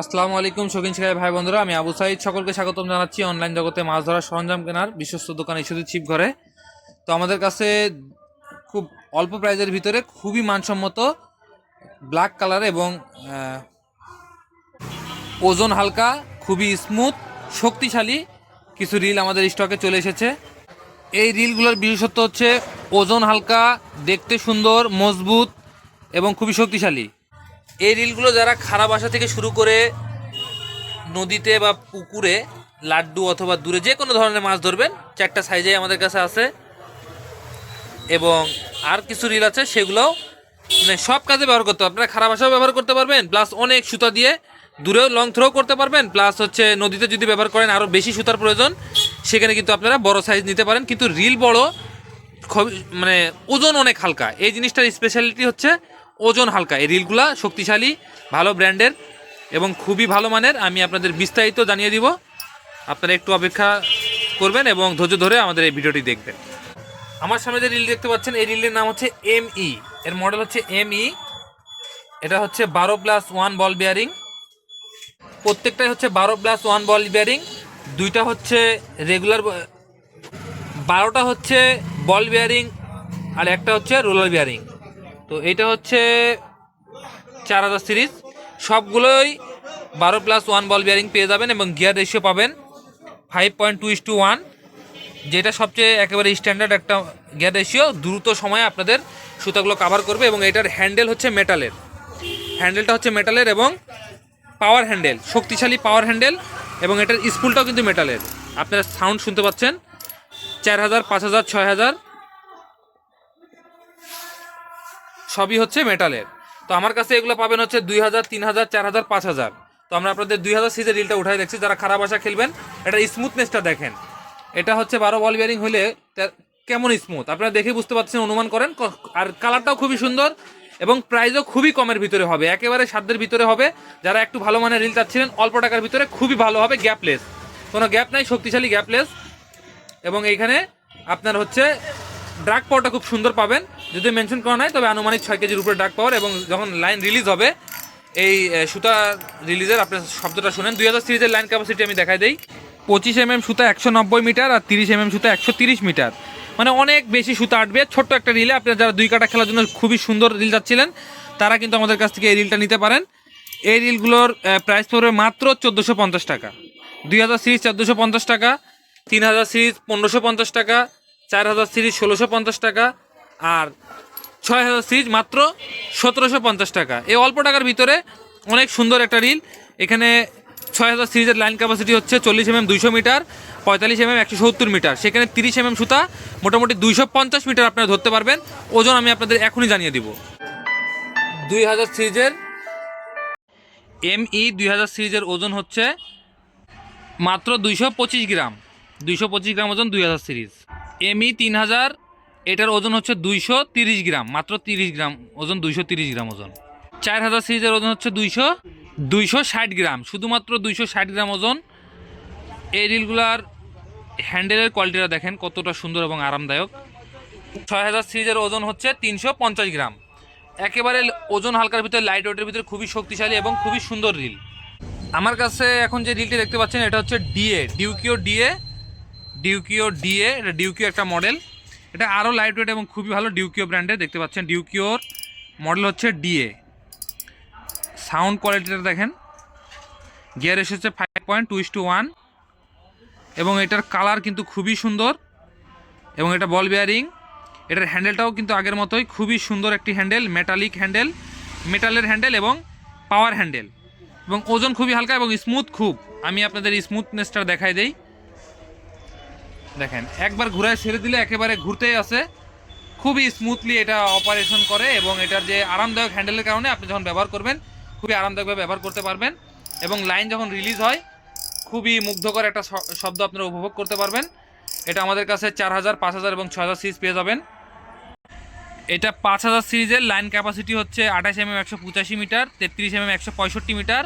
আসসালামু আলাইকুম শৌখিন শিখাই ভাই বন্ধুরা, আমি আবু সাইদ। সকলকে স্বাগতম জানাচ্ছি অনলাইন জগতে মাছ ধরার সরঞ্জাম কেনার বিশ্বস্ত দোকান ইস্যুদি চিপ ঘরে। তো আমাদের কাছে খুব অল্প প্রাইজের ভিতরে খুবই মানসম্মত ব্ল্যাক কালার এবং ওজন হালকা, খুবই স্মুথ শক্তিশালী কিছু রিল আমাদের স্টকে চলে এসেছে। এই রিলগুলোর বিশেষত্ব হচ্ছে ওজন হালকা, দেখতে সুন্দর, মজবুত এবং খুবই শক্তিশালী। এই রিলগুলো যারা খারাপ আসা থেকে শুরু করে নদীতে বা পুকুরে, লাড্ডু অথবা দূরে যে কোনো ধরনের মাছ ধরবেন, চারটা সাইজে আমাদের কাছে আছে। এবং আর কিছু রিল আছে, সেগুলোও মানে সব কাজে ব্যবহার করতে আপনারা খারাপ আসাও ব্যবহার করতে পারবেন প্লাস অনেক সুতা দিয়ে দূরেও লং থ্রো করতে পারবেন প্লাস হচ্ছে নদীতে যদি ব্যবহার করেন আরও বেশি সুতার প্রয়োজন, সেখানে কিন্তু আপনারা বড় সাইজ নিতে পারেন। কিন্তু রিল বড় মানে ওজন অনেক হালকা। এই জিনিসটার স্পেশালিটি হচ্ছে ওজন হালকা। এই রিলগুলা শক্তিশালী, ভালো ব্র্যান্ডের এবং খুবই ভালো মানের। আমি আপনাদের বিস্তারিত জানিয়ে দিব। আপনারা একটু অপেক্ষা করবেন এবং ধৈর্য ধরে আমাদের এই ভিডিওটি দেখবেন। আমার সামনে যে রিল দেখতে পাচ্ছেন, এই রিলের নাম হচ্ছে এম ই এর মডেল হচ্ছে এম ই এটা হচ্ছে বারো প্লাস ওয়ান বল বিয়ারিং। প্রত্যেকটাই হচ্ছে বারো প্লাস ওয়ান বল বিয়ারিং। দুইটা হচ্ছে রেগুলার, বারোটা হচ্ছে বল বিয়ারিং আর একটা হচ্ছে রোলার বিয়ারিং। তো এটা হচ্ছে চার হাজার সিরিজ। সবগুলোই বারো প্লাস ওয়ান বল বিয়ারিং পেয়ে যাবেন এবং গিয়ার রেশিও পাবেন five point two is to one যেটা সবচেয়ে একেবারে স্ট্যান্ডার্ড একটা গিয়ার রেশিও দ্রুত সময়ে আপনাদের সুতাগুলো কাভার করবে এবং এটার হ্যান্ডেল হচ্ছে মেটালের হ্যান্ডেলটা হচ্ছে মেটালের এবং পাওয়ার হ্যান্ডেল শক্তিশালী পাওয়ার হ্যান্ডেল এবং এটার স্পুলটাও কিন্তু মেটালের আপনারা সাউন্ড শুনতে পাচ্ছেন? চার হাজার, পাঁচ হাজার, ছয় হাজার সবই হচ্ছে মেটালের তো আমার কাছে এগুলো পাবেন হচ্ছে দুই হাজার, তিন হাজার, চার হাজার, পাঁচ হাজার। তো আমরা আপনাদের দুই হাজার সিজের রিলটা উঠাই দেখছি, যারা খারাপ আশা খেলবেন, এটা স্মুথনেসটা দেখেন। এটা হচ্ছে বারো বল বিয়ারিং হলে কেমন স্মুথ আপনারা দেখে বুঝতে পারছেন অনুমান করেন। আর কালারটাও খুবই সুন্দর এবং প্রাইসও খুবই কমের ভিতরে হবে। একেবারে সাধ্যের ভিতরে হবে। যারা একটু ভালো মানের রিল চাচ্ছিলেন, অল্প টাকার ভিতরে খুবই ভালো হবে গ্যাপলেস কোনো গ্যাপ নাই, শক্তিশালী গ্যাপলেস এবং এইখানে আপনার হচ্ছে ড্রাগ পাওয়ারটা খুব সুন্দর পাবেন। যদি মেনশন করা নাই, তবে আনুমানিক ছয় কেজির উপরে ডাক পাওয়ার এবং যখন লাইন রিলিজ হবে, এই সুতা রিলিজের আপনার শব্দটা শুনেন। দুই হাজার সিরিজের লাইন ক্যাপাসিটি আমি দেখাই দিই। পঁচিশ এমএম সুতা একশো নব্বই মিটার আর তিরিশ এমএম সুতা একশো তিরিশ মিটার। মানে অনেক বেশি সুতা আটবে। ছোট্ট একটা রিলে আপনারা যারা দুই কাটা খেলার জন্য খুবই সুন্দর রিল যাচ্ছিলেন, তারা কিন্তু আমাদের কাছ থেকে এই রিলটা নিতে পারেন। এই রিলগুলোর প্রাইস পড়বে মাত্র চোদ্দোশো পঞ্চাশ টাকা। দুই হাজার সিরিজ চোদ্দোশো পঞ্চাশ টাকা, তিন হাজার সিরিজ পনেরোশো পঞ্চাশ টাকা, চার হাজার সিরিজ ষোলোশো পঞ্চাশ টাকা আর ছয় হাজার সিরিজ মাত্র সতেরোশো পঞ্চাশ টাকা। এই অল্প টাকার ভিতরে অনেক সুন্দর একটা রিল। এখানে ছয় হাজার সিরিজের লাইন ক্যাপাসিটি হচ্ছে চল্লিশ এমএম দুইশো মিটার, পঁয়তাল্লিশ এমএম একশো সত্তর মিটার। সেখানে তিরিশ এমএম সুতা, মোটামুটি দুইশো পঞ্চাশ মিটার আপনারা ধরতে পারবেন। ওজন আমি আপনাদের এখনই জানিয়ে দিব। দুই হাজার সিরিজের এম ই দুই হাজার সিরিজের ওজন হচ্ছে মাত্র দুইশো পঁচিশ গ্রাম। দুইশো পঁচিশ গ্রাম ওজন দুই হাজার সিরিজ। এমই তিন হাজার এটার ওজন হচ্ছে দুইশো তিরিশ গ্রাম, মাত্র তিরিশ গ্রাম ওজন, দুইশো তিরিশ গ্রাম ওজন। চার হাজার সিরিজের ওজন হচ্ছে দুইশো দুইশো ষাট গ্রাম, শুধুমাত্র দুইশো ষাট গ্রাম ওজন। এই রিলগুলার হ্যান্ডেলের কোয়ালিটিটা দেখেন কতটা সুন্দর এবং আরামদায়ক। ছয় হাজার সিরিজের ওজন হচ্ছে তিনশো পঞ্চাশ গ্রাম। একেবারে ওজন হালকার ভিতরে লাইট ওয়েটের ভিতরে খুবই শক্তিশালী এবং খুবই সুন্দর রিল। আমার কাছে এখন যে রিলটি দেখতে পাচ্ছেন, এটা হচ্ছে ডিএ ডিউকিও ডিএ ডিউকিও ডিএ এটা ডিউকিও একটা মডেল এটা আরও লাইট ওয়েট এবং খুবই ভালো ডিউকিও ব্র্যান্ডের দেখতে পাচ্ছেন? ডিউকিওর মডেল হচ্ছে ডিএ সাউন্ড কোয়ালিটিটা দেখেন। গিয়ার এসেছে five point two two one এবং এটার কালার কিন্তু খুবই সুন্দর। এবং এটা বল বেয়ারিং এটার হ্যান্ডেলটাও কিন্তু আগের মতোই খুবই সুন্দর একটি হ্যান্ডেল মেটালিক হ্যান্ডেল মেটালের হ্যান্ডেল এবং পাওয়ার হ্যান্ডেল এবং ওজন খুবই হালকা এবং স্মুথ খুব। আমি আপনাদের স্মুথনেসটা দেখাই দেই। দেখেন, একবার ঘুরায় ছেড়ে দিলে একেবারে ঘুরতেই আছে খুবই স্মুথলি এটা অপারেশন করে এবং এটার যে আরামদায়ক হ্যান্ডেলের কারণে আপনি যখন ব্যবহার করবেন, খুবই আরামদায়কভাবে ব্যবহার করতে পারবেন এবং লাইন যখন রিলিজ হয়, খুবই মুগ্ধকর একটা শব্দ আপনারা উপভোগ করতে পারবেন। এটা আমাদের কাছে চার হাজার, পাঁচ হাজার এবং ছ হাজার সিরিজ পেয়ে যাবেন। এটা পাঁচ হাজার সিরিজের লাইন ক্যাপাসিটি হচ্ছে আঠাশ এমএম একশো পঁচাশি মিটার, তেত্রিশ এমএম একশো পঁয়ষট্টি মিটার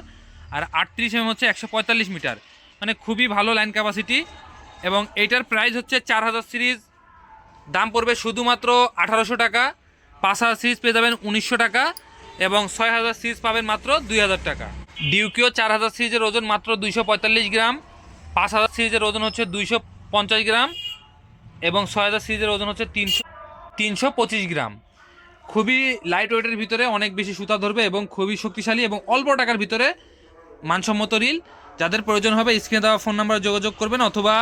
আর আটত্রিশ এম হচ্ছে একশো পঁয়তাল্লিশ মিটার। মানে খুবই ভালো লাইন ক্যাপাসিটি এবং এইটার প্রাইস হচ্ছে চার হাজার সিরিজ। দাম পড়বে শুধুমাত্র আঠারোশো টাকা। পাঁচ হাজার সিরিজ পেয়ে যাবেন উনিশশো টাকা এবং ছয় হাজার সিরিজ পাবেন মাত্র দুই হাজার টাকা। ডিউকিও চার হাজার সিরিজের ওজন মাত্র দুইশো পঁয়তাল্লিশ গ্রাম। পাঁচ হাজার সিরিজের ওজন হচ্ছে দুইশো পঞ্চাশ গ্রাম এবং ছয় হাজার সিরিজের ওজন হচ্ছে তিনশো তিনশো পঁচিশ গ্রাম। খুবই লাইট ওয়েটের ভিতরে অনেক বেশি সুতা ধরবে এবং খুবই শক্তিশালী এবং অল্প টাকার ভিতরে মানসম্মত রিল যাদের প্রয়োজন হবে স্ক্রিনে দেওয়া ফোন নাম্বারে যোগাযোগ করবেন অথবা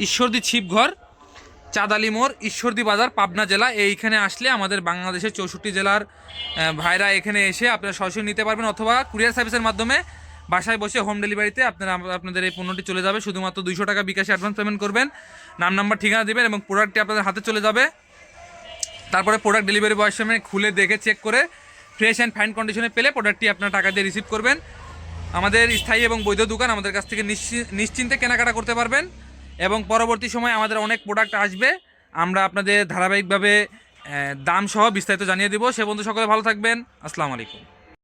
ঈশ্বরদী ছিপঘর, চাঁদালি মোড়, ঈশ্বরদী বাজার, পাবনা জেলা। এইখানে আসলে আমাদের বাংলাদেশের চৌষট্টি জেলার ভাইরা এখানে এসে আপনারা সরাসরি নিতে পারবেন অথবা কুরিয়ার সার্ভিসের মাধ্যমে বাসায় বসে হোম ডেলিভারিতে আপনারা, আপনাদের এই পণ্যটি চলে যাবে। শুধুমাত্র দুইশো টাকা বিকাশে অ্যাডভান্স পেমেন্ট করবেন, নাম নাম্বার ঠিকানা দেবেন এবং প্রোডাক্টটি আপনাদের হাতে চলে যাবে। তারপরে প্রোডাক্ট ডেলিভারি বয়ের সামনে খুলে দেখে চেক করে ফ্রেশ অ্যান্ড ফাইন কন্ডিশনে পেলে প্রোডাক্টটি আপনার টাকা দিয়ে রিসিভ করবেন। আমাদের স্থায়ী এবং বৈধ দোকান আমাদের কাছ থেকে নিশ্চি- নিশ্চিন্তে কেনাকাটা করতে পারবেন। এবং পরবর্তী সময় আমাদের অনেক প্রোডাক্ট আসবে। আমরা আপনাদের ধারাবাহিকভাবে দাম সহ বিস্তারিত জানিয়ে দেবো। সে বন্ধু সকলে ভালো থাকবেন। আসসালামু আলাইকুম।